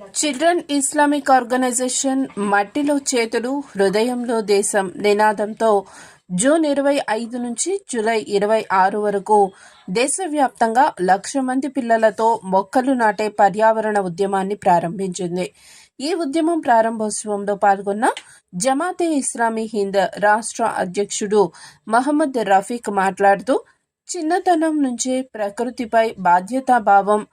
Children Islamic organisation మట్టిలో చేతులు హృదయంలో దేశం నినాదంతో జూన్ ఇరవై ఐదు నుంచి జూలై ఇరవై ఆరు వరకు దేశవ్యాప్తంగా లక్ష మంది పిల్లలతో మొక్కలు నాటే పర్యావరణ ఉద్యమాన్ని ప్రారంభించింది. ఈ ఉద్యమం ప్రారంభోత్సవంలో పాల్గొన్న జమాతే ఇస్లామీ హింద్ రాష్ట్ర అధ్యక్షుడు మహమ్మద్ రఫీక్ మాట్లాడుతూ చిన్నతనం నుంచే ప్రకృతిపై బాధ్యతాభావం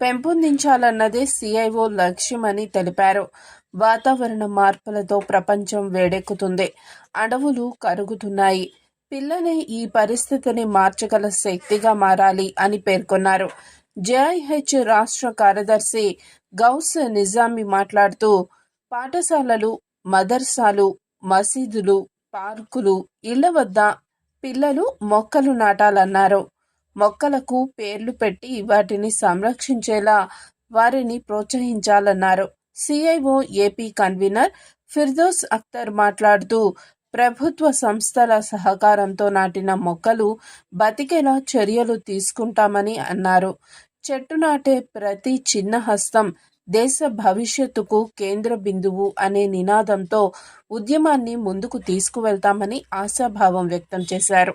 పెంపొందించాలన్నదే సిఐఓ లక్ష్యమని తెలిపారు. వాతావరణ మార్పులతో ప్రపంచం వేడెక్కుతుంది. అడవులు కరుగుతున్నాయి. పిల్లలే ఈ పరిస్థితిని మార్చగల శక్తిగా మారాలి అని పేర్కొన్నారు. జేఐహెచ్ రాష్ట్ర కార్యదర్శి గౌస్ నిజామి మాట్లాడుతూ పాఠశాలలు మదర్సాలు మసీదులు పార్కులు ఇళ్ళ వద్ద పిల్లలు మొక్కలు నాటాలన్నారు. మొక్కలకు పేర్లు పెట్టి వాటిని సంరక్షించేలా వారిని ప్రోత్సహించాలన్నారు. CIO AP convener Firdous Akhtar మాట్లాడుతూ ప్రభుత్వ సంస్థల సహకారంతో నాటిన మొక్కలు బతికేలా చర్యలు తీసుకుంటామని అన్నారు. చెట్టు నాటే ప్రతి చిన్న హస్తం దేశ భవిష్యత్తుకు కేంద్ర బిందువు అనే నినాదంతో ఉద్యమాన్ని ముందుకు తీసుకువెళ్తామని ఆశాభావం వ్యక్తం చేశారు.